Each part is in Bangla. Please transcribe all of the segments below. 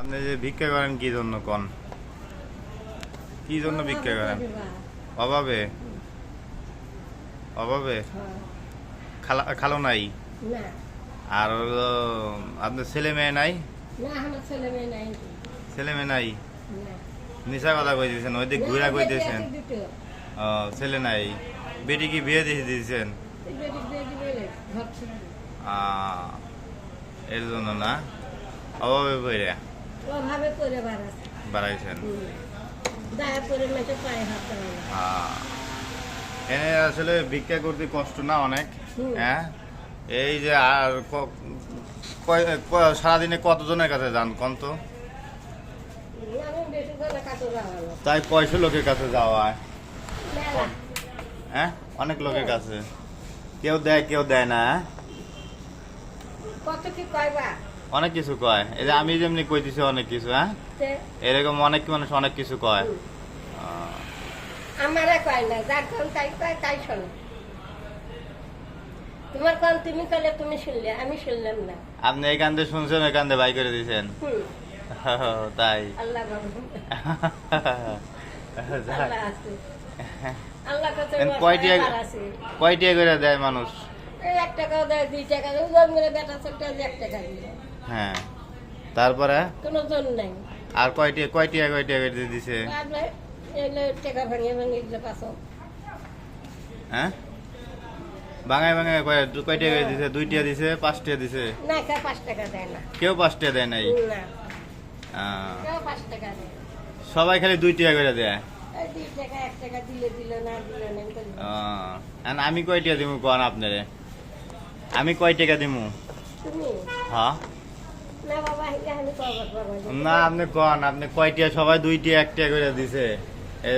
আপনি যে ভিক্ষা করেন কি জন্য কোন? কি জন্য ভিক্ষা করেন? অভাবে? অভাবে? খালা খালো নাই? আর আপনার ছেলে মেয়ে নাই? ছেলে মেয়ে নাই। নিশা কথা কই দিয়েছেন ওই দিক ঘুরা কই দিয়েছেন ও ছেলে নাই। বেটি কি বিয়ে দিয়ে দিয়েছেন? এর জন্য না? অভাবে বইরে ওভাবে করে বাড়াচ্ছে। বাড়াইছেন? দয়া করে মেয়েটা পায়ে হাত এনে আসলে ভিক্ষা করতে কষ্ট না অনেক? হ্যাঁ? এই যে আর সারাদিনে কতজনের কাছে যান কোন তো? তাই কয়শো লোকের কাছে যাওয়া হ্যাঁ। অনেক লোকের কাছে। কেউ দেয় কেউ দেয় না হ্যাঁ? কত কি কয়বা অনেক কিছু কয়। এই যে আমি যেমনি কইতেছি অনেক কিছু হ্যাঁ? এরকম অনেক মানুষ অনেক কিছু কয়। আমারে কয় না যার কোন তাই কয় তাই শোনো। তোমার কোন তুমি কলে তুমি শুনলে আমি শুনলাম না। আপনি এই কান্দে শুনছেন ওই কান্দে বাই করে দিয়েছেন তাই। আল্লাহ আল্লাহ আছে আল্লাহ কাছে এন কয়টি- এবার আছে কয়টিয়া করে দেয় মানুষ? এই এক টাকাও দেয় দুই টাকা দেয় বেটা যে এক টাকা দিল হ্যাঁ। তারপরে? কোনো জন নাই। আর কয়টি কয়টিয়া কয়টিয়া করে দিয়ে দিছে? টাকা ভাঙিয়ে ভাঙিয়ে দিলে পাঁচশো। হ্যাঁ? বাঙায় বাঙায় কয় কয়টিয়া করে দিছে? দুইটিয়া দিছে পাঁচটিয়া দিছে? না কেউ পাঁচ টাকা দেয় না। কেউ নাই? পাঁচ টাকা দেয় না। সবাই খালি দেয়? দুই টাকা টাকা আমি করি আর আমি কয়টিয়া দিমু কন আপনারে? আমি কয় টাকা দিমু? হ্যাঁ না আপনি কন আপনি কয়টিয়া সবাই দুইটিয়া একটা করে দিছে।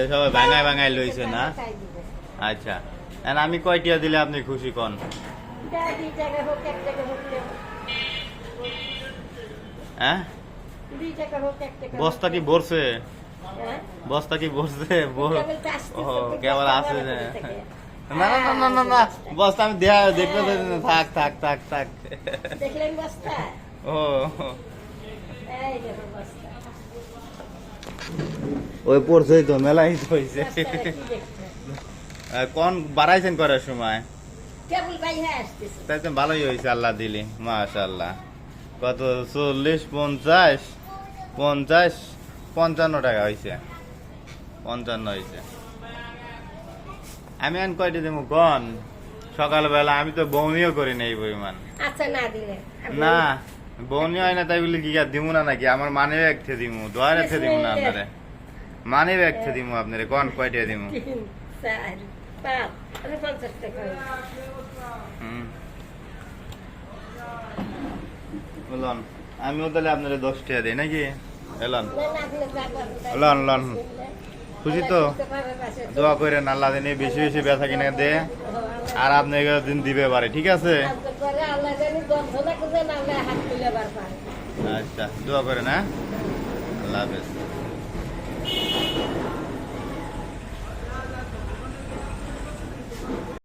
সবাই ভাঙায় ভাঙায় লইছে না? আচ্ছা। আমি কয়টিয়া দিলে আপনি খুশি কন। হ্যাঁ? টাকা বস্তা কি। ভরছে? হ্যাঁ? বস্তা কি ভরছে? ভর- কেবল আছে না না না না না না বস্তা আমি দেখতে থাক থাক থাক থাক। দেখলেন বস্তা? ও। ওই পড়ছেই তো বস্তাটা কি দেখছ? কোন বাড়াইছেন করার সময়? তাই তো ভালোই হয়েছে আল্লাহ দিলি মাশাল্লাহ কত? চল্লিশ পঞ্চাশ পঞ্চাশ পঞ্চান্ন টাকা হয়েছে পঞ্চান্ন হয়েছে আমি আন কয়টা দেবো? কন? সকালবেলা আমি তো বমিও করি না এই পরিমাণ। আচ্ছা না দিলে। না। বৌনি হয় না তাই বলি কি দিমু না নাকি? আমার মানে একটে দিমু দোয়ার একটে দিমু না আপনারে। মানে একটে দিমু আপনারে কন কয়টা দিমু। বলুন আমিও তাহলে আপনার দশ টাকা দিই নাকি? এলন লন, লন। খুশি তো। দোয়া করে আল্লাহ দিনে বেশি বেশি বেচা কিনে দে আর আপনি দিন দিবে পারে ঠিক আছে? আচ্ছা দোয়া করে না আল্লাহ হাফেজ।